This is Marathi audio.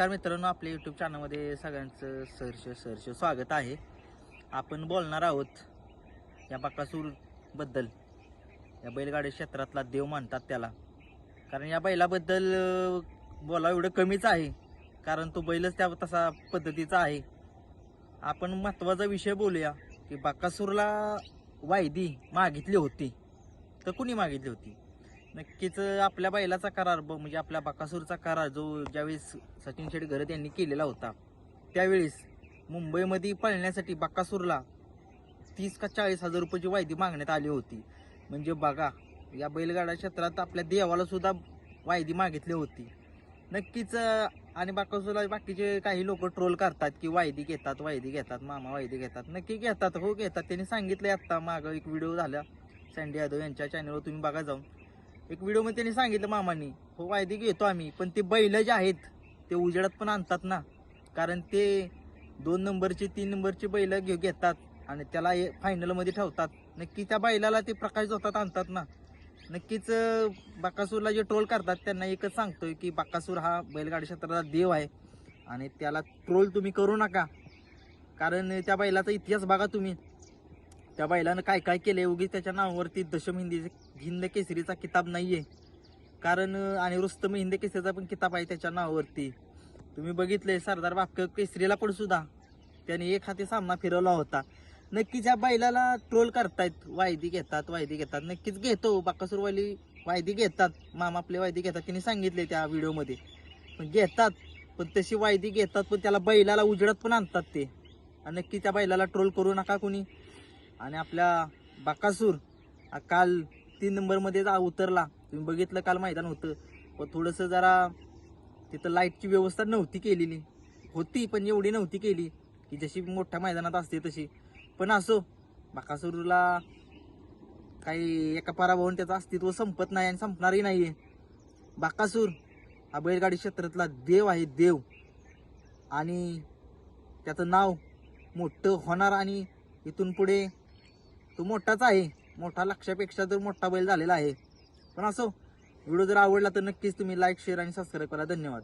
नमस्कार मित्रांनो आपल्या यूट्यूब चॅनलमध्ये सगळ्यांचं सहर्ष सहर्ष स्वागत आहे. आपण बोलणार आहोत या बकासूरबद्दल या बैलगाडी क्षेत्रातला देव मानतात त्याला. कारण या बैलाबद्दल बोलावं एवढं कमीच आहे. कारण तो बैलच त्या तसा पद्धतीचा आहे. आपण महत्त्वाचा विषय बोलूया की बकासूरला वायदी मागितली होती. तर कुणी मागितली होती? नक्कीच आपल्या बैलाचा करार ब- म्हणजे आपल्या बकासूरचा करार जो ज्यावेळेस सचिन शेठ गरत यांनी केलेला होता त्यावेळेस मुंबईमध्ये पळण्यासाठी बकासूरला तीस का चाळीस हजार रुपयाची वायदी मागण्यात आली होती. म्हणजे बघा या बैलगाडा क्षेत्रात आपल्या देवाला सुद्धा वायदी मागितली होती. नक्कीच अं, आणि बाकासूरला बाकीचे काही लोक ट्रोल करतात की वायदी घेतात वायदी घेतात मामा वायदी घेतात. नक्की घेतात हो घेतात. त्यांनी सांगितलंय आत्ता मागं एक व्हिडिओ झाला. सँडी यादव यांच्या चॅनलवर तुम्ही बघा जाऊन. एक व्हिडिओमध्ये त्यांनी सांगितलं मामांनी हो वायदे घेतो आम्ही पण ते बैल जे आहेत ते उजेडात पण आणतात ना. कारण ते दोन नंबरचे तीन नंबरचे बैल घे घेतात आणि त्याला फायनलमध्ये ठेवतात. नक्की त्या बैलाला ते प्रकाश जोतात आणतात ना. नक्कीच बाकासूरला जे ट्रोल करतात त्यांना एकच सांगतोय की बाकासूर हा बैलगाडी क्षेत्राचा देव आहे आणि त्याला ट्रोल तुम्ही करू नका. कारण त्या बैलाचा इतिहास बघा तुम्ही. त्या बैलानं काय काय केलंय? उगीच त्याच्या नावावरती दशम हिंदी हिंद केसरीचा किताब नाहीये. कारण आणि रुस्तम हिंद केसरीचा पण किताब आहे त्याच्या नावावरती. तुम्ही बघितलंय सरदार बापक केसरीला पण सुद्धा. त्याने एक हाती सामना फिरवला होता. नक्कीच या बैलाला ट्रोल करतायत. वायदी घेतात वायदी घेतात. नक्कीच घेतो. बाकासूरवाली वायदी घेतात. मामा आपले वायदी घेतात. त्यांनी सांगितले त्या व्हिडिओमध्ये. पण घेतात. पण तशी वायदी घेतात पण त्याला बैलाला उजडत पण आणतात ते. आणि नक्की त्या बैलाला ट्रोल करू नका कोणी. आणि आपल्या बाकासूर काल तीन नंबरमध्ये उतरला. तुम्ही बघितलं काल मैदान होतं. पण थोडंसं जरा तिथं लाईटची व्यवस्था नव्हती केलेली. होती पण एवढी नव्हती केली की जशी मोठ्या मैदानात असते तशी. पण असो बाकासूरला काही एका पराभवन त्याचं अस्तित्व संपत नाही आणि संपणारही नाही आहे बाकासूर हा बैलगाडी क्षेत्रातला देव आहे देव. आणि त्याचं नाव मोठं होणार आणि इथून पुढे तो मोठाच आहे. मोठा लक्षापेक्षा तर मोठा बैल झालेला आहे. पण असो व्हिडिओ जर आवडला तर नक्कीच तुम्ही लाईक शेअर आणि सबस्क्राईब करा. धन्यवाद.